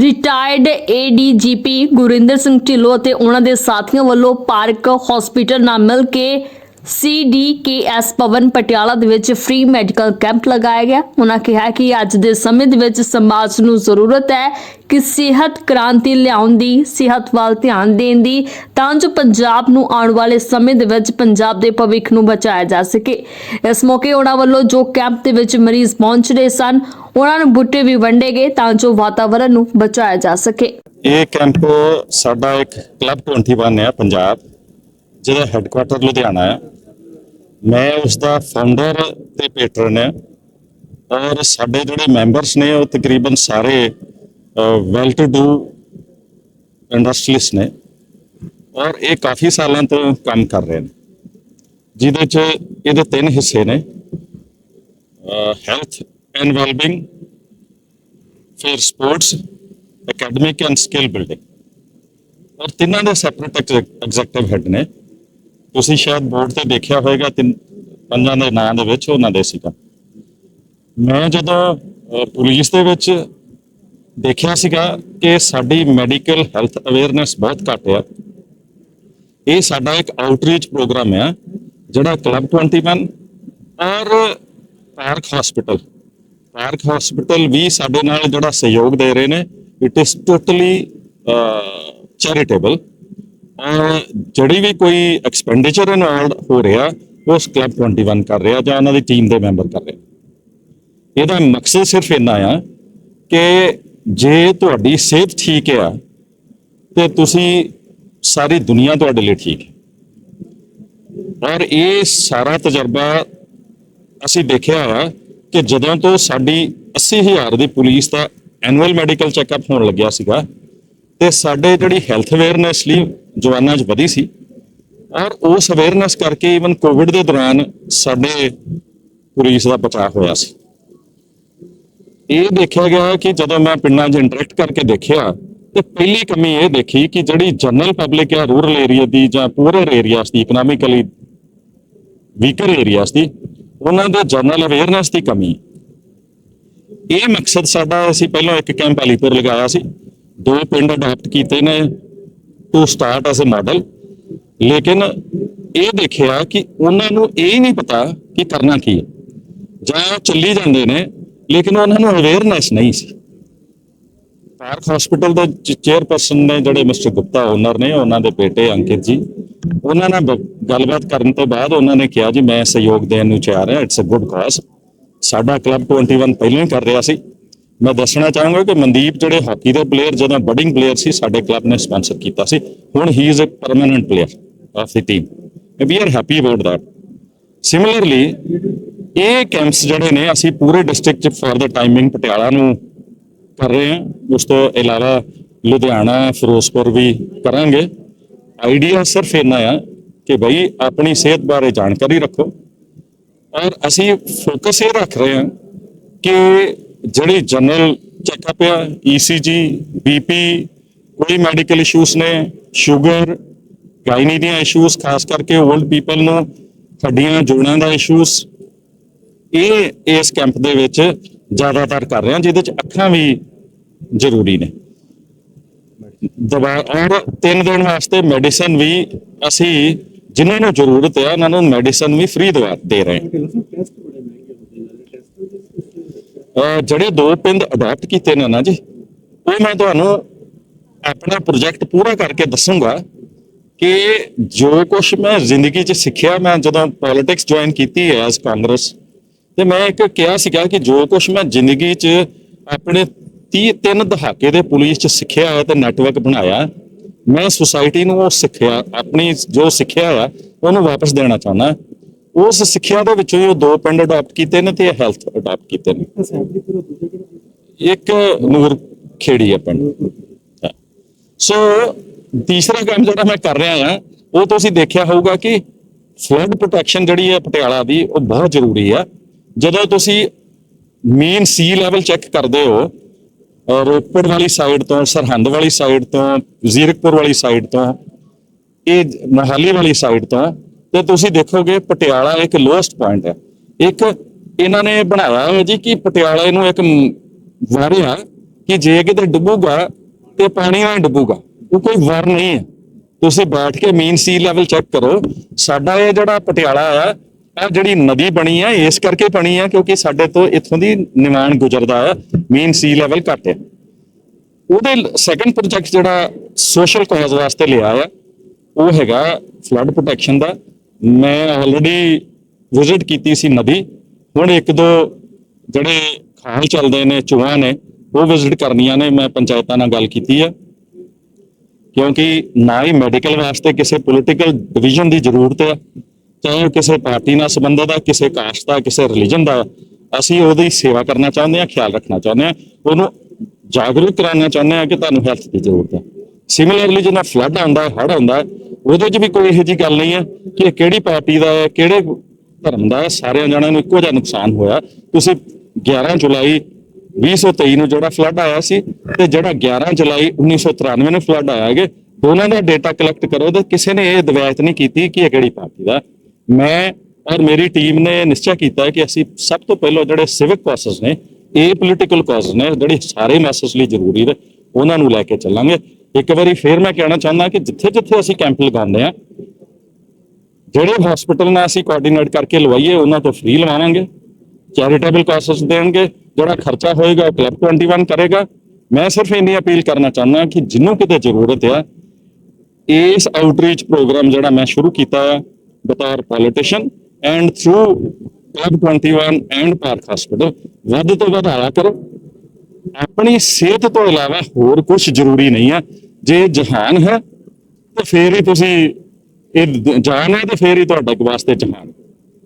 Retired ADGP Gurinder Singh Dhillon ਅਤੇ ਉਹਨਾਂ ਦੇ ਸਾਥੀਆਂ ਵੱਲੋਂ ਪਾਰਕ ਹਸਪੀਟਲ ਨਾਲ ਮਿਲ ਕੇ ਸੀਡੀਕੇਐਸ ਭਵਨ ਪਟਿਆਲਾ ਦੇ ਵਿੱਚ ਫ੍ਰੀ ਮੈਡੀਕਲ ਕੈਂਪ ਲਗਾਇਆ ਗਿਆ। ਉਹਨਾਂ ਕਿਹਾ ਕਿ ਅੱਜ ਦੇ ਸਮੇਂ ਦੇ ਵਿੱਚ ਸਮਾਜ ਨੂੰ ਜ਼ਰੂਰਤ ਹੈ ਕਿ ਸਿਹਤ ਕ੍ਰਾਂਤੀ ਲਿਆਉਣ ਦੀ, ਸਿਹਤ ਵੱਲ ਧਿਆਨ ਦੇਣ ਦੀ, ਤਾਂ ਜੋ ਪੰਜਾਬ ਨੂੰ ਆਉਣ ਵਾਲੇ ਸਮੇਂ ਦੇ ਵਿੱਚ ਪੰਜਾਬ ਦੇ ਭਵਿੱਖ ਨੂੰ ਬਚਾਇਆ ਜਾ ਸਕੇ। ਇਸ ਮੌਕੇ ਉਹਨਾਂ ਵੱਲੋਂ ਜੋ ਕੈਂਪ ਦੇ ਵਿੱਚ ਮਰੀਜ਼ ਪਹੁੰਚ ਰਹੇ ਸਨ ਉਹਨਾਂ ਨੂੰ ਬੁੱਟੇ ਵੀ ਵੰਡੇ ਗਏ ਤਾਂ ਜੋ ਵਾਤਾਵਰਣ ਨੂੰ ਬਚਾਇਆ ਜਾ ਸਕੇ। ਇਹ ਕੈਂਪ ਸਾਡਾ ਇੱਕ ਕਲੱਬ 21 ਹੈ ਪੰਜਾਬ। ਜਿਹਦਾ ਹੈੱਡਕੁਆਟਰ ਲੁਧਿਆਣਾ ਹੈ, ਮੈਂ ਉਸ ਦਾ ਫਾਊਂਡਰ ਤੇ ਪੈਟਰਨ ਹੈ ਔਰ ਸਾਡੇ ਜਿਹੜੇ ਮੈਂਬਰਸ ਨੇ ਉਹ ਤਕਰੀਬਨ ਸਾਰੇ ਵੈਲ ਟੂ ਡੂ ਇੰਡਸਟਰੀਲਿਸਟ ਨੇ ਔਰ ਇਹ ਕਾਫੀ ਸਾਲਾਂ ਤੋਂ ਕੰਮ ਕਰ ਰਹੇ ਨੇ, ਜਿਹਦੇ ਚ ਇਹਦੇ ਤਿੰਨ ਹਿੱਸੇ ਨੇ ਹੈਲਥ ਐਂਡ ਵੈਲਬਿੰਗ ਫਿਰ sports academic and skill building ਔਰ ਤਿੰਨਾਂ ਦੇ ਸੈਪਰੇਟ ਐਗਜ਼ੈਕਟਿਵ ਹੈਡ ਨੇ। ਤੁਸੀਂ ਸ਼ਾਇਦ ਬੋਰਡ ਤੇ ਦੇਖਿਆ ਹੋਵੇਗਾ ਤਿੰਨ ਪੰਜਾਂ ਦੇ ਨਾਂ ਦੇ ਵਿੱਚ ਉਹਨਾਂ ਦੇ ਸੀਗਾ। ਮੈਂ ਜਦੋਂ ਪੁਲਿਸ ਦੇ ਵਿੱਚ ਦੇਖਿਆ ਸੀਗਾ ਕਿ ਸਾਡੀ ਮੈਡੀਕਲ ਹੈਲਥ ਅਵੇਅਰਨੈਸ ਬਹੁਤ ਘੱਟ ਆ। ਇਹ ਸਾਡਾ ਇੱਕ ਆਊਟਰੀਚ ਪ੍ਰੋਗਰਾਮ ਹੈ ਜਿਹੜਾ ਕਲੱਬ 21 ਔਰ ਪਾਰਕ ਹਸਪੀਟਲ। ਪਾਰਕ ਹਸਪੀਟਲ ਵੀ ਸਾਡੇ ਨਾਲ ਜਿਹੜਾ ਸਹਿਯੋਗ ਦੇ ਰਹੇ ਨੇ। ਇਟ ਇਜ਼ ਟੋਟਲੀ ਚੈਰੀਟੇਬਲ ਜਿਹੜੀ ਵੀ ਕੋਈ ਐਕਸਪੈਂਡੀਚਰ ਇਨਵੋਲਡ ਹੋ ਰਿਹਾ, ਉਸ ਕਲੱਬ 21 ਕਰ ਰਿਹਾ ਜਾਂ ਉਹਨਾਂ ਦੀ ਟੀਮ ਦੇ ਮੈਂਬਰ ਕਰ ਰਿਹਾ। ਇਹਦਾ ਮਕਸਦ ਸਿਰਫ ਇੰਨਾ ਆ ਕਿ ਜੇ ਤੁਹਾਡੀ ਸਿਹਤ ਠੀਕ ਆ, ਤੇ ਤੁਸੀਂ ਸਾਰੀ ਦੁਨੀਆ ਤੁਹਾਡੇ ਲਈ ਠੀਕ ਹੈ। ਔਰ ਇਹ ਸਾਰਾ ਤਜਰਬਾ ਅਸੀਂ ਦੇਖਿਆ ਆ ਕਿ ਜਦੋਂ ਤੋਂ ਸਾਡੀ 80000 ਦੀ ਪੁਲਿਸ ਦਾ ਐਨੂਅਲ ਮੈਡੀਕਲ ਚੈੱਕਅਪ ਹੋਣ ਲੱਗਿਆ ਸੀਗਾ, ਤੇ ਸਾਡੇ ਜਿਹੜੀ ਹੈਲਥ ਅਵੇਅਰਨੈਸ ਲਈ ਜਵਾਨਾਂ 'ਚ ਵਧੀ ਸੀ ਔਰ ਉਸ ਅਵੇਅਰਨੈਸ ਕਰਕੇ ਇਵਨ ਕੋਵਿਡ ਦੇ ਦੌਰਾਨ ਸਾਡੇ ਪੁਲਿਸ ਦਾ ਬਚਾਅ ਹੋਇਆ ਸੀ। ਇਹ ਦੇਖਿਆ ਗਿਆ ਕਿ ਜਦੋਂ ਮੈਂ ਪਿੰਡਾਂ 'ਚ ਇੰਟਰੈਕਟ ਕਰਕੇ ਦੇਖਿਆ, ਤੇ ਪਹਿਲੀ ਕਮੀ ਇਹ ਦੇਖੀ ਕਿ ਜਿਹੜੀ ਜਨਰਲ ਪਬਲਿਕ ਹੈ ਰੂਰਲ ਏਰੀਆ ਦੀ ਜਾਂ ਪੂਰਰ ਏਰੀਆਸ ਦੀ ਇਕਨੋਮਿਕਲੀ ਵੀਕਰ ਏਰੀਆਸ ਦੀ ਉਹਨਾਂ ਦੇ ਜਨਰਲ ਅਵੇਅਰਨੈਸ ਦੀ ਕਮੀ। ਇਹ ਮਕਸਦ ਸਾਡਾ ਅਸੀਂ ਪਹਿਲਾਂ ਇੱਕ ਕੈਂਪ ਅਲੀਪੁਰ ਲਗਾਇਆ ਸੀ। ਦੋ ਪਿੰਡ ਅਡਾਪਟ ਕੀਤੇ ਨੇ। To start as a model. ਲੇਕਿਨ ਇਹ ਦੇਖਿਆ ਕਿ ਉਹਨਾਂ ਨੂੰ ਇਹ ਨਹੀਂ ਪਤਾ ਕਿ ਕਰਨਾ ਕੀ ਹੈ। ਜਾਂ ਚੱਲੀ ਜਾਂਦੇ ਨੇ, ਲੇਕਿਨ ਉਹਨਾਂ ਨੂੰ ਅਵੇਅਰਨੈਸ ਨਹੀਂ ਸੀ। ਪਾਰਕ ਹਸਪੀਟਲ ਦੇ ਚੇਅਰਪਰਸਨ ਨੇ ਜਿਹੜੇ ਮਿਸਟਰ ਗੁਪਤਾ ਓਨਰ ਨੇ, ਉਹਨਾਂ ਦੇ ਬੇਟੇ ਅੰਕਿਤ ਜੀ, ਉਹਨਾਂ ਨਾਲ ਗੱਲਬਾਤ ਕਰਨ ਤੋਂ ਬਾਅਦ ਉਹਨਾਂ ਨੇ ਕਿਹਾ ਜੀ, ਮੈਂ ਸਹਿਯੋਗ ਦੇਣ ਨੂੰ ਤਿਆਰ ਹਾਂ ਇਟਸ ਅ ਗੁੱਡ ਕਾਜ਼ ਸਾਡਾ ਕਲੱਬ 21 ਪਹਿਲਾਂ ਹੀ ਕਰ ਰਿਹਾ ਸੀ। ਮੈਂ ਦੱਸਣਾ ਚਾਹਾਂਗਾ ਕਿ ਮਨਦੀਪ ਜਿਹੜੇ ਹਾਕੀ ਦੇ ਪਲੇਅਰ ਜਦੋਂ ਬਡਿੰਗ ਪਲੇਅਰ ਸੀ, ਸਾਡੇ ਕਲੱਬ ਨੇ ਸਪਾਂਸਰ ਕੀਤਾ ਸੀ। ਹੁਣ he is a permanent player of the team we are happy about that similarly ਇਹ ਕੈਂਪਸ ਜਿਹੜੇ ਨੇ, ਅਸੀਂ ਪੂਰੇ ਡਿਸਟ੍ਰਿਕਟ ਚ ਫॉर ਦਾ ਟਾਈਮਿੰਗ ਪਟਿਆਲਾ ਨੂੰ ਕਰ ਰਹੇ ਹਾਂ। ਉਸ ਤੋਂ ਇਲਾਵਾ ਲੁਧਿਆਣਾ, ਫਿਰੋਜ਼ਪੁਰ ਵੀ ਕਰਾਂਗੇ। ਆਈਡੀਆ ਸਿਰਫ ਇੰਨਾ ਆ ਕਿ ਭਾਈ ਆਪਣੀ ਸਿਹਤ ਬਾਰੇ ਜਾਣਕਾਰੀ ਰੱਖੋ। ਔਰ ਅਸੀਂ ਫੋਕਸ ਇਹ ਰੱਖ ਰਹੇ ਹਾਂ ਕਿ ਜਿਹੜੀ ਜਨਰਲ ਚੈੱਕਅਪ ਆ ECG BP ਕੋਈ ਮੈਡੀਕਲ ਇਸ਼ੂਸ ਨੇ ਸ਼ੂਗਰ ਗਾਇਨੀ ਦੀਆਂ ਇਸ਼ੂਸ ਖਾਸ ਕਰਕੇ 올ਡ ਪੀਪਲ ਨੂੰ, ਹੱਡੀਆਂ ਜੋੜਾਂ ਦਾ ਇਸ਼ੂਸ ਇਹ ਇਸ ਕੈਂਪ ਦੇ ਵਿੱਚ ਜ਼ਿਆਦਾਤਰ ਕਰ ਰਹੇ ਹਾਂ ਜਿਹਦੇ ਚ ਅੱਖਾਂ ਵੀ ਜ਼ਰੂਰੀ ਨੇ। ਦਵਾ, ਔਰ ਤਿੰਨ ਦਿਨ ਵਾਸਤੇ ਮੈਡੀਸਨ ਵੀ ਅਸੀਂ, ਜਿਨ੍ਹਾਂ ਨੂੰ ਜ਼ਰੂਰਤ ਹੈ ਉਹਨਾਂ ਨੂੰ ਮੈਡੀਸਨ ਵੀ ਫ੍ਰੀ ਦਵਾ, ਦੇ ਰਹੇ ਹਾਂ ਜਿਹੜੇ ਦੋ ਪਿੰਡ ਅਡਾਪਟ ਕੀਤੇ ਨੇ ਨਾ ਜੀ ਉਹ ਮੈਂ ਤੁਹਾਨੂੰ ਆਪਣਾ ਪ੍ਰੋਜੈਕਟ ਪੂਰਾ ਕਰਕੇ ਦੱਸੂਗਾ ਕਿ ਜੋ ਕੁਝ ਮੈਂ ਜ਼ਿੰਦਗੀ 'ਚ ਸਿੱਖਿਆ, ਮੈਂ ਜਦੋਂ ਪੋਲਿਟਿਕਸ ਜੁਆਇਨ ਕੀਤੀ ਹੈ ਐਸ ਕਾਂਗਰਸ ਤੇ ਮੈਂ ਇੱਕ ਕਿਹਾ ਸੀਗਾ ਕਿ ਜੋ ਕੁਝ ਮੈਂ ਜ਼ਿੰਦਗੀ 'ਚ ਆਪਣੇ 30 ਤਿੰਨ ਦਹਾਕੇ ਦੇ ਪੁਲਿਸ 'ਚ ਸਿੱਖਿਆ ਹੈ ਤੇ ਨੈਟਵਰਕ ਬਣਾਇਆ, ਮੈਂ ਸੁਸਾਇਟੀ ਨੂੰ ਉਹ ਸਿੱਖਿਆ, ਆਪਣੀ ਜੋ ਸਿੱਖਿਆ ਆ ਉਹਨੂੰ ਵਾਪਸ ਦੇਣਾ ਚਾਹੁੰਦਾ। ਉਸ ਸਿੱਖਿਆ ਦੇ ਵਿੱਚੋਂ ਹੀ ਉਹ ਦੋ ਪਿੰਡ ਅਡਾਪਟ ਕੀਤੇ ਨੇ ਤੇ ਹੈਲਥ ਅਡਾਪਟ ਕੀਤੇ ਨੇ। ਇੱਕ ਨੂਰ ਖੇੜੀ ਆ ਪਿੰਡ। ਸੋ ਤੀਸਰਾ ਕੰਮ ਜਿਹੜਾ ਮੈਂ ਕਰ ਰਿਹਾ ਆ ਉਹ ਤੁਸੀਂ ਦੇਖਿਆ ਹੋਊਗਾ ਕਿ ਫਲੱਡ ਪ੍ਰੋਟੈਕਸ਼ਨ ਜਿਹੜੀ ਹੈ ਪਟਿਆਲਾ ਦੀ, ਉਹ ਬਹੁਤ ਜ਼ਰੂਰੀ ਆ। ਜਦੋਂ ਤੁਸੀਂ ਮੇਨ ਸੀ ਲੈਵਲ ਚੈੱਕ ਕਰਦੇ ਹੋ, ਅਹ ਰੋਪੜ ਵਾਲੀ ਸਾਈਡ ਤੋਂ, ਸਰਹੰਦ ਵਾਲੀ ਸਾਈਡ ਤੋਂ, ਜ਼ੀਰਕਪੁਰ ਵਾਲੀ ਸਾਈਡ ਤੋਂ, ਇਹ ਮੋਹਾਲੀ ਵਾਲੀ ਸਾਈਡ ਤੋਂ ਤੇ ਤੁਸੀਂ ਦੇਖੋਗੇ ਪਟਿਆਲਾ ਇੱਕ ਲੋਐਸਟ ਪੁਆਇੰਟ ਹੈ। ਇੱਕ ਇਹਨਾਂ ਨੇ ਬਣਾਇਆ ਹੈ ਜੀ ਕਿ ਪਟਿਆਲਾ ਨੂੰ ਇੱਕ ਮ- ਵਾਰਿਆ ਕਿ ਜੇ ਕਿਤੇ ਡੁੱਬੂਗਾ ਤੇ ਪਾਣੀ ਨਾਲ ਡੁੱਬੂਗਾ, ਉਹ ਕੋਈ ਵਰ ਨਹੀਂ ਹੈ। ਤੁਸੀਂ ਬੈਠ ਕੇ ਮੀਨ ਸੀ ਲੈਵਲ ਚੈੱਕ ਕਰੋ, ਸਾਡਾ ਇਹ ਜਿਹੜਾ ਪਟਿਆਲਾ ਆ, ਇਹ ਜਿਹੜੀ ਨਦੀ ਬਣੀ ਆ, ਇਸ ਕਰਕੇ ਬਣੀ ਆ ਕਿਉਂਕਿ ਸਾਡੇ ਤੋਂ ਇੱਥੋਂ ਦੀ ਨਿਵਾਨ ਗੁਜ਼ਰਦਾ ਆ ਮੀਨ ਸੀ ਲੈਵਲ ਘੱਟ ਹੈ। ਉਹਦੇ ਸੈਕੰਡ ਪ੍ਰੋਜੈਕਟ ਜਿਹੜਾ ਸੋਸ਼ਲ ਕਾਜ਼ ਵਾਸਤੇ ਲਿਆ ਆ, ਉਹ ਹੈਗਾ ਫਲੱਡ ਪ੍ਰੋਟੈਕਸ਼ਨ ਦਾ। ਮੈਂ ਆਲਰੇਡੀ ਵਿਜ਼ਿਟ ਕੀਤੀ ਸੀ ਨਦੀ। ਹੁਣ ਇੱਕ ਦੋ ਜਿਹੜੇ ਖਾਲ ਚੱਲਦੇ ਨੇ ਚੂਹਾਂ ਨੇ, ਉਹ ਵਿਜ਼ਿਟ ਕਰਨੀਆਂ ਨੇ। ਮੈਂ ਪੰਚਾਇਤਾਂ ਨਾਲ ਗੱਲ ਕੀਤੀ ਹੈ ਕਿਉਂਕਿ ਨਾ ਹੀ ਮੈਡੀਕਲ ਵਾਸਤੇ ਕਿਸੇ ਪੋਲੀਟੀਕਲ ਡਿਵੀਜ਼ਨ ਦੀ ਜ਼ਰੂਰਤ ਹੈ ਚਾਹੇ ਉਹ ਕਿਸੇ ਪਾਰਟੀ ਨਾਲ ਸੰਬੰਧਿਤ ਆ, ਕਿਸੇ ਕਾਸਟ ਦਾ, ਕਿਸੇ ਰਿਲੀਜਨ ਦਾ। ਅਸੀਂ ਉਹਦੀ ਸੇਵਾ ਕਰਨਾ ਚਾਹੁੰਦੇ ਹਾਂ, ਖਿਆਲ ਰੱਖਣਾ ਚਾਹੁੰਦੇ ਹਾਂ। ਉਹਨੂੰ ਜਾਗਰੂਕ ਕਰਾਉਣਾ ਚਾਹੁੰਦੇ ਹਾਂ ਕਿ ਤੁਹਾਨੂੰ ਹੈਲਥ ਦੀ ਜ਼ਰੂਰਤ ਹੈ ਸਿਮਿਲਰਲੀ ਜਦੋਂ ਫਲੱਡ ਆਉਂਦਾ, ਹੜ੍ਹ ਆਉਂਦਾ ਉਹਦੇ 'ਚ ਵੀ ਕੋਈ ਇਹੋ ਜਿਹੀ ਗੱਲ ਨਹੀਂ ਹੈ ਕਿ ਇਹ ਕਿਹੜੀ ਪਾਰਟੀ ਦਾ ਹੈ, ਕਿਹੜੇ ਧਰਮ ਦਾ ਹੈ, ਸਾਰਿਆਂ ਜਣਿਆਂ ਨੂੰ ਇੱਕੋ ਜਿਹਾ ਨੁਕਸਾਨ ਹੋਇਆ। ਤੁਸੀਂ 11 ਜੁਲਾਈ 2023 ਨੂੰ ਜਿਹੜਾ ਫਲੱਡ ਆਇਆ ਸੀ ਤੇ ਜਿਹੜਾ 11 ਜੁਲਾਈ 1993 ਨੂੰ ਫਲੱਡ ਆਇਆ ਹੈਗੇ ਦੋਨਾਂ ਦਾ ਡਾਟਾ ਕਲੈਕਟ ਕਰੋ ਤੇ ਕਿਸੇ ਨੇ ਇਹ ਦਵਾਇਤ ਨਹੀਂ ਕੀਤੀ ਕਿ ਇਹ ਕਿਹੜੀ ਪਾਰਟੀ ਦਾ ਮੈਂ ਔਰ ਮੇਰੀ ਟੀਮ ਨੇ ਨਿਸ਼ਚੈ ਕੀਤਾ ਕਿ ਅਸੀਂ ਸਭ ਤੋਂ ਪਹਿਲਾਂ ਜਿਹੜੇ ਸਿਵਿਕ ਕਾਸਸ ਨੇ, ਇਹ ਪੋਲੀਟੀਕਲ ਕਾਸਸ ਨੇ, ਜਿਹੜੇ ਸਾਰੇ ਮੈਸੇਜ ਲਈ ਜ਼ਰੂਰੀ ਨੇ, ਉਹਨਾਂ ਨੂੰ ਲੈ ਕੇ ਚੱਲਾਂਗੇ। ਇੱਕ ਵਾਰੀ ਫੇਰ ਮੈਂ ਕਹਿਣਾ ਚਾਹੁੰਦਾ ਕਿ ਜਿੱਥੇ ਜਿੱਥੇ ਅਸੀਂ ਕੈਂਪ ਲਗਾਉਂਦੇ ਆ ਜਿਹੜੇ ਹਸਪੀਟਲ ਨਾਲ ਅਸੀਂ ਕੋਆਰਡੀਨੇਟ ਕਰਕੇ ਲਵਾਈਏ, ਉਹਨਾਂ ਤੋਂ ਫ੍ਰੀ ਲਵਾਵਾਂਗੇ। ਚੈਰੀਟੇਬਲ ਕਾਸਸ ਦੇਣਗੇ, ਜਿਹੜਾ ਖਰਚਾ ਹੋਏਗਾ ਉਹ ਕਲੱਬ 21 ਕਰੇਗਾ। ਮੈਂ ਸਿਰਫ ਇੰਨੀ ਅਪੀਲ ਕਰਨਾ ਚਾਹੁੰਦਾ ਕਿ ਜਿੰਨੂੰ ਕਿਤੇ ਜ਼ਰੂਰਤ ਆ, ਇਸ ਆਊਟਰੀਚ ਪ੍ਰੋਗਰਾਮ ਜਿਹੜਾ ਮੈਂ ਸ਼ੁਰੂ ਕੀਤਾ ਹੈ ਬਤੌਰ politician and through club 21 and park hospital ਵੱਧ ਤੋਂ ਵੱਧ ਆਇਆ ਕਰੋ। ਆਪਣੀ ਸਿਹਤ ਤੋਂ ਇਲਾਵਾ ਹੋਰ ਕੁਝ ਜ਼ਰੂਰੀ ਨਹੀਂ ਹੈ ਜੇ ਜਹਾਨ ਹੈ ਤਾਂ ਫੇਰ ਹੀ ਤੁਸੀਂ ਇਹ ਦ- ਜਾਨ ਹੈ ਤਾਂ ਫੇਰ ਹੀ ਤੁਹਾਡੇ ਵਾਸਤੇ ਜਹਾਨ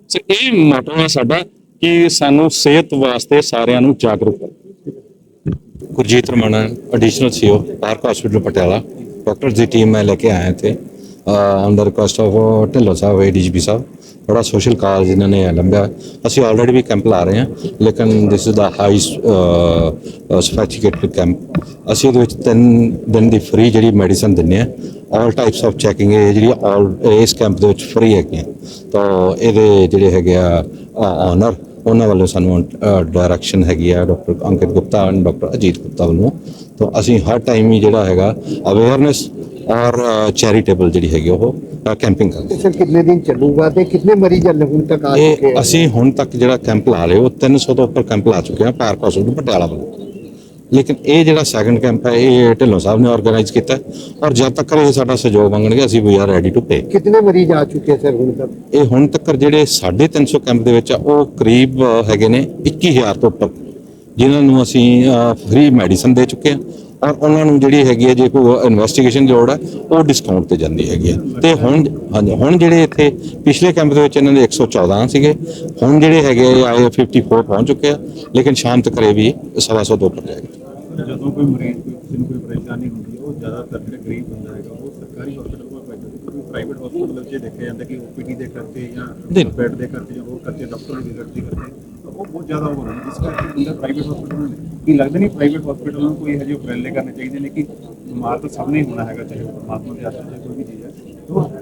ਸੋ ਇਹ ਮੋਟੋ ਹੈ ਸਾਡਾ ਕਿ ਸਾਨੂੰ ਸਿਹਤ ਵਾਸਤੇ ਸਾਰਿਆਂ ਨੂੰ ਜਾਗਰੂਕ ਕਰੋ Gurjeet Ramana additional CO park hospital Patiala doctors की टीम मैं लेके आए थे अंडर रिक्वेस्ट ऑफ ढिल्लो साहब एडीजीपी साहब ਬੜਾ ਸੋਸ਼ਲ ਕਾਜ਼ ਇਹਨਾਂ ਨੇ ਲੰਬਿਆ ਅਸੀਂ ਆਲਰੇਡੀ ਵੀ ਕੈਂਪ ਲਾ ਰਹੇ ਹਾਂ, ਲੇਕਿਨ this is the high sophisticated camp ਅਸੀਂ ਇਹਦੇ ਵਿੱਚ ਤਿੰਨ ਦਿਨ ਦੀ ਫ੍ਰੀ ਜਿਹੜੀ ਮੈਡੀਸਨ ਦਿੰਨੇ ਆ ਆਲ ਟਾਈਪਸ ਆਫ ਚੈਕਿੰਗ ਇਹ ਜਿਹੜੀ ਆਲ ਇਸ ਕੈਂਪ ਦੇ ਵਿੱਚ ਫ੍ਰੀ ਹੈਗੀਆਂ। ਤਾਂ ਇਹਦੇ ਜਿਹੜੇ ਹੈਗੇ ਆ ਆਨਰ ਉਹਨਾਂ ਵੱਲੋਂ ਸਾਨੂੰ ਡਾਇਰੈਕਸ਼ਨ ਹੈਗੀ ਆ doctor Ankit Gupta and doctor Ajit Gupta ਵੱਲੋਂ। ਤਾਂ ਅਸੀਂ ਹਰ ਟਾਈਮ ਹੀ ਜਿਹੜਾ ਹੈਗਾ ਅਵੇਅਰਨੈਸ ਔਰ ਚੈਰੀਟੇਬਲ ਜਿਹੜੀ ਹੈਗੀ ਉਹ ਕੈਂਪਿੰਗ ਕਰਦੇ ਸਰ ਕਿੰਨੇ ਦਿਨ ਚੱਲੂਗਾ ਤੇ ਕਿੰਨੇ ਮਰੀਜ਼ ਹਲੇ ਹੁਣ ਤੱਕ ਆ ਚੁੱਕੇ ਆ? ਅਸੀਂ ਹੁਣ ਤੱਕ ਜਿਹੜਾ ਕੈਂਪ ਲਾ ਲਏ ਉਹ 300 ਤੋਂ ਉੱਪਰ ਕੈਂਪ ਲਾ ਚੁੱਕੇ ਹਾਂ ਪਾਰਕ ਹਸਪਤਾਲ ਪਟਿਆਲਾ ਵੱਲੋਂ। ਲੇਕਿਨ ਇਹ ਜਿਹੜਾ ਸੈਕੰਡ ਕੈਂਪ ਹੈ ਇਹ ਢਿੱਲੋਂ ਸਾਹਿਬ ਨੇ ਆਰਗੇਨਾਈਜ਼ ਕੀਤਾ ਔਰ ਜਦ ਤੱਕ ਇਹ ਸਾਡਾ ਸਹਿਯੋਗ ਮੰਗਣਗੇ ਅਸੀਂ we are ready to pay ਕਿੰਨੇ ਮਰੀਜ਼ ਆ ਚੁੱਕੇ ਸਰ ਹੁਣ ਤੱਕ? ਇਹ ਹੁਣ ਤੱਕ ਜਿਹੜੇ 350 ਕੈਂਪ ਦੇ ਵਿੱਚ ਆ ਉਹ ਕਰੀਬ ਹੈਗੇ ਨੇ 21000 ਤੋਂ ਉੱਪਰ। ਜਿਨ੍ਹਾਂ ਨੂੰ ਅਸੀਂ ਫ੍ਰੀ ਮੈਡੀਸਨ ਦੇ ਚੁੱਕੇ ਹਾਂ ਔਰ ਉਹਨਾਂ ਨੂੰ ਜਿਹੜੀ ਹੈਗੀ ਹੈ ਜੇ ਕੋਈ ਇਨਵੈਸਟੀਗੇਸ਼ਨ ਦੀ ਲੋੜ ਹੈ ਉਹ ਡਿਸਕਾਊਂਟ ਤੇ ਜਾਂਦੀ ਹੈਗੀ ਹੈ। ਤੇ ਹੁਣ ਹਾਂਜੀ ਹੁਣ ਜਿਹੜੇ ਇੱਥੇ ਪਿਛਲੇ ਕੈਂਪ ਦੇ ਵਿੱਚ ਇਹਨਾਂ ਦੇ 114 ਸੀਗੇ ਹੁਣ ਜਿਹੜੇ ਹੈਗੇ ਆਏ 54 ਪਹੁੰਚ ਚੁੱਕੇ ਆ ਲੇਕਿਨ ਸ਼ਾਮ ਤੱਕ ਇਹ ਵੀ ਸਵਾ ਸੌ ਤੋਂ ਉੱਪਰ ਜਾਏਗਾ। ਜਦੋਂ ਕੋਈ ਮਰੀਜ਼ ਨੂੰ ਕੋਈ ਪਰੇਸ਼ਾਨੀ ਹੁੰਦੀ ਹੈ ਉਹ ਜ਼ਿਆਦਾਤਰ ਜਿਹੜਾ ਗਰੀਬ ਬੰਦਾ ਹੈਗਾ ਉਹ ਸਰਕਾਰੀ ਹਸਪੀਟਲ ਕੋਲ ਪੈਂਦਾ ਪ੍ਰਾਈਵੇਟ ਹਸਪੀਟਲ 'ਚ ਦੇਖਿਆ ਜਾਂਦਾ ਕਿ ਓਪੀਡੀ ਦੇ ਖਰਚੇ ਜਾਂ। ਬੈੱਡ ਦੇ ਖਰਚੇ ਜਾਂ ਹੋਰ ਖਰਚੇ ਡਾਕਟਰ ਦੀ ਵਿਜ਼ਿਟ ਦੇ ਖਰਚੇ ਉਹ ਬਹੁਤ ਜ਼ਿਆਦਾ ਹੋ ਰਹੇ ਨੇ। ਜਿਸ ਕਰਕੇ ਬੰਦਾ ਪ੍ਰਾਈਵੇਟ ਹਸਪੀਟਲ ਨੂੰ ਕੀ ਲੱਗਦਾ ਨਹੀਂ ਪ੍ਰਾਈਵੇਟ ਹਸਪੀਟਲ ਨੂੰ ਕੋਈ ਇਹੋ ਉਪਰਾਲੇ ਕਰਨੇ ਚਾਹੀਦੇ ਨੇ ਕਿ ਬਿਮਾਰ ਤਾਂ ਸਭ ਨੇ ਹੋਣਾ ਹੈਗਾ, ਚਾਹੇ ਪਰਮਾਤਮਾ ਦੇ ਆਸ਼ੀਰਵਾਦ ਜਾਂ ਕੋਈ ਵੀ ਚੀਜ਼ ਹੈ।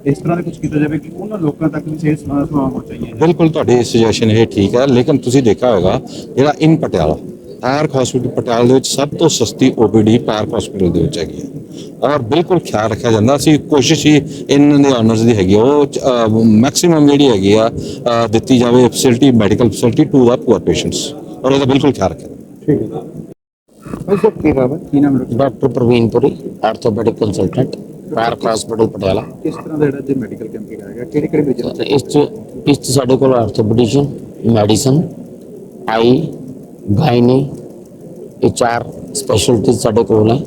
ਇਸ ਤਰ੍ਹਾਂ ਦਾ ਕੁਝ ਕੀਤਾ ਜਾਵੇ ਕਿ ਉਹਨਾਂ ਲੋਕਾਂ ਤੱਕ ਵੀ ਸਿਹਤ ਸੇਵਾਵਾਂ ਪਹੁੰਚਾਈਆਂ ਜਾਣ। ਬਿਲਕੁਲ ਤੁਹਾਡੀ ਸੁਜੈਸ਼ਨ ਇਹ ਠੀਕ ਹੈ, ਲੇਕਿਨ ਤੁਸੀਂ ਦੇਖਿਆ ਹੋਵੇਗਾ ਜਿਹੜਾ in Patiala park hospital Patiala ਦੇ ਵਿੱਚ ਸਭ ਤੋਂ ਸਸਤੀ ਓਪੀਡੀ ਪਾਰਕ ਹਸਪੀਟਲ ਦੇ ਵਿੱਚ ਹੈਗੀ ਹੈ। ਔਰ ਬਿਲਕੁਲ ਖਿਆਲ ਰੱਖਿਆ ਜਾਂਦਾ। ਸੀ ਕੋਸ਼ਿਸ਼ ਹੀ ਇਹਨਾਂ ਦੇ ਆਨਰਸ ਦੀ ਹੈਗੀ ਉਹ ਮੈਕਸਿਮਮ ਜਿਹੜੀ ਹੈਗੀ ਆ ਦਿੱਤੀ ਜਾਵੇ facility medical facility to the poor patients ਔਰ ਉਹਦਾ ਬਿਲਕੁਲ ਖਿਆਲ ਰੱਖਿਆ ਠੀਕ ਹੈ। ਸਰ ਕੀ ਨਾਮ ਹੈ? ਕੀ ਨਾਮ doctor Praveen Puri orthopaedic consultant park hospital Patiala. ਕਿਸ ਤਰ੍ਹਾਂ ਦਾ ਜਿਹੜਾ ਮੈਡੀਕਲ ਕੈਂਪ ਲਗਾਇਆ ਕਿਹੜੇ ਕਿਹੜੇ ਵਿਜਨ ਇਸ ਚ ਇਸ ਚ ਸਾਡੇ ਕੋਲ orthopaedician medicine eye gynae HR specialty ਸਾਡੇ ਕੋਲ ਹੈ।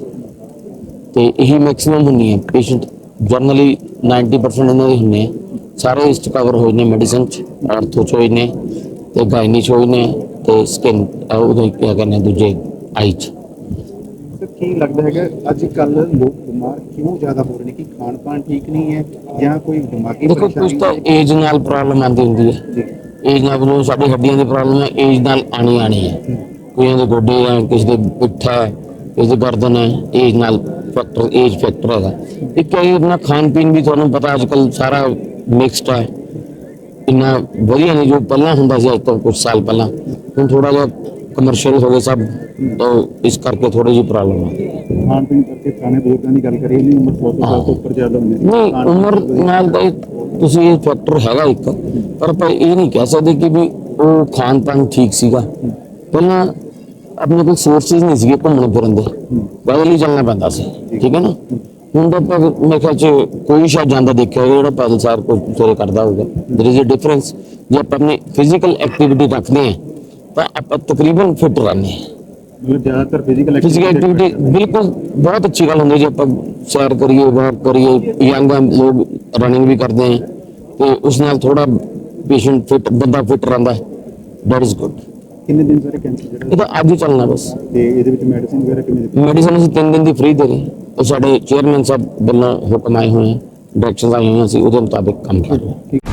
ਤੇ ਇਹੀ ਮੈਕਸਿਮਮ ਹੁੰਦੀ ਹੈ। ਪੇਸ਼ੈਂਟ ਜਨਰਲੀ 90% ਇਹਨਾਂ ਦੇ ਹੁੰਦੇ ਆ। ਸਾਰੇ ਇਸ ਕਵਰ ਹੋਏ ਨੇ ਮੈਡੀਸਨ ਚ ਆਰਥੋ ਚ ਹੋਏ ਨੇ ਤੇ ਗਾਇਨੀ ਚ ਹੋਏ ਨੇ ਤੇ ਸਕਿਨ ਉਹਦੇ ਕੀ ਕਹਿੰਦੇ ਆ ਦੂਜੇ ਆਈ ਚ। ਕੀ ਲੱਗਦਾ ਹੈਗਾ ਅੱਜ ਕੱਲ ਲੋਕ ਬਿਮਾਰ ਕਿਉਂ ਜ਼ਿਆਦਾ ਹੋ ਰਹੇ ਨੇ? ਕਿ ਖਾਣ ਪਾਣ ਠੀਕ ਨਹੀਂ ਹੈ ਜਾਂ ਕੋਈ ਦਿਮਾਗੀ ਦੇਖੋ ਕੁਝ ਤਾਂ ਏਜ ਨਾਲ ਪ੍ਰੋਬਲਮ ਆਉਂਦੀ ਹੁੰਦੀ ਹੈ। ਏਜ ਨਾਲ ਬਲੋ ਸਾਡੀ ਹੱਡੀਆਂ ਦੀ ਪ੍ਰੋਬਲਮ ਹੈ ਏਜ ਨਾਲ ਆਣੀ ਆਣੀ ਹੈ। ਕੋਈਆਂ ਦੇ ਗੋਡੇ ਹੈ ਕਿਸੇ ਦੇ ਪਿੱਠਾ ਕਿਸੇ ਦੇ ਗਰਦਨ ਹੈ ਏਜ ਨਾਲ ਫੈਕਟਰ ਏਜ ਫੈਕਟਰ ਹੈਗਾ ਇੱਕ ਹੈ ਆਪਣਾ ਖਾਣ ਪੀਣ ਵੀ ਤੁਹਾਨੂੰ ਪਤਾ ਅੱਜ ਕੱਲ ਸਾਰਾ ਮਿਕਸਡ ਹੈ ਇੰਨਾ ਵਧੀਆ ਨਹੀਂ ਜੋ ਪਹਿਲਾਂ ਹੁੰਦਾ ਸੀ ਅੱਜ ਤੋਂ ਕੁਝ ਸਾਲ ਪਹਿਲਾਂ ਹੁਣ ਥੋੜਾ ਜਿਹਾ ਕਮਰਸ਼ੀਅਲ ਹੋ ਗਏ ਸਭ ਤਾਂ ਇਸ ਕਰਕੇ ਥੋੜੀ ਜਿਹੀ ਪ੍ਰੋਬਲਮ ਆ ਖਾਣ ਪੀਣ ਕਰਕੇ ਪੁਰਾਣੇ ਬਜ਼ੁਰਗਾਂ ਦੀ ਗੱਲ ਕਰੀਏ ਨਹੀਂ ਉਮਰ 100 ਸਾਲ ਤੋਂ ਉੱਪਰ ਜ਼ਿਆਦਾ ਹੁੰਦੀ ਨਹੀਂ ਉਮਰ ਨਾਲ ਤਾਂ ਇਹ- ਤੁਸੀਂ ਇਹ ਫੈਕਟਰ ਹੈਗਾ ਇੱਕ ਪਰ ਆਪਾਂ ਇਹ ਨਹੀਂ ਕਹਿ ਸਕਦੇ ਕਿ ਵੀ ਉਹ ਖਾਣ ਪਾਣ ਠੀਕ ਸੀਗਾ ਪਹਿਲਾਂ ਆਪਣੇ ਕੋਲ ਸੋਰਸਿਸ ਨਹੀਂ ਸੀਗੇ ਘੁੰਮਣ ਫਿਰਨ ਦੇ ਪੈਦਲ ਹੀ ਚੱਲਣਾ ਪੈਂਦਾ ਸੀ ਠੀਕ ਹੈ ਨਾ ਹੁਣ ਤਾਂ ਆਪਾਂ ਮੇਰੇ ਖਿਆਲ ਚ ਕੋਈ ਸ਼ਾਇਦ ਜਾਂਦਾ ਦੇਖਿਆ ਹੋਵੇ ਜਿਹੜਾ ਪੈਦਲ ਸਾਰ ਕੋਈ ਸਵੇਰੇ ਕਰਦਾ ਹੋਊਗਾ there is a difference ਜੇ ਆਪਾਂ ਆਪਣੀ ਫਿਜ਼ੀਕਲ ਐਕਟੀਵਿਟੀ ਰੱਖਦੇ ਹਾਂ ਤਾਂ ਆਪਾਂ ਤਕਰੀਬਨ ਫਿਟ ਰਹਿੰਦੇ ਹਾਂ ਮਤਲਬ ਜ਼ਿਆਦਾਤਰ ਫਿਜ਼ੀਕਲ ਫਿਜ਼ੀਕਲ ਐਕਟੀਵਿਟੀ ਬਿਲਕੁਲ ਬਹੁਤ ਅੱਛੀ ਗੱਲ ਹੁੰਦੀ ਹੈ ਜੇ ਆਪਾਂ ਸੈਰ ਕਰੀਏ ਵਾਕ ਕਰੀਏ ਯੰਗ ਲੋਕ ਰਨਿੰਗ ਵੀ ਕਰਦੇ ਹੈ ਤੇ ਉਸ ਨਾਲ ਥੋੜਾ ਪੇਸ਼ੈਂਟ ਫਿਟ ਬੰਦਾ ਫਿਟ ਰਹਿੰਦਾ ਦੈਟ ਇਜ਼ ਗੁੱਡ ਕਿੰਨੇ ਦਿਨ ਸਾਰੇ ਕੈਂਸਰ ਜਿਹੜਾ ਇਹ ਤਾਂ ਅੱਜ ਹੀ ਚੱਲਣਾ ਬਸ ਤੇ ਇਹਦੇ ਵਿੱਚ ਮੈਡੀਸਿਨ ਵਗੈਰਾ ਕਿੰਨੇ ਦਿੱਤੀ ਮੈਡੀਸਨ ਅਸੀਂ 3 ਦਿਨ ਦੀ ਫ੍ਰੀ ਦੇ ਰਹੇ ਹਾਂ। ਉਹ ਸਾਡੇ ਚੇਅਰਮੈਨ ਸਾਹਿਬ ਵੱਲੋਂ ਹੁਕਮ ਆਏ ਹੋਏ ਹੈ ਡਾਇਰੈਕਸ਼ਨਸ ਆਏ ਹੋਏ ਅਸੀਂ ਉਹਦੇ ਮੁਤਾਬਿਕ ਕੰਮ ਕਰ ਰਹੇ ਹਾਂ।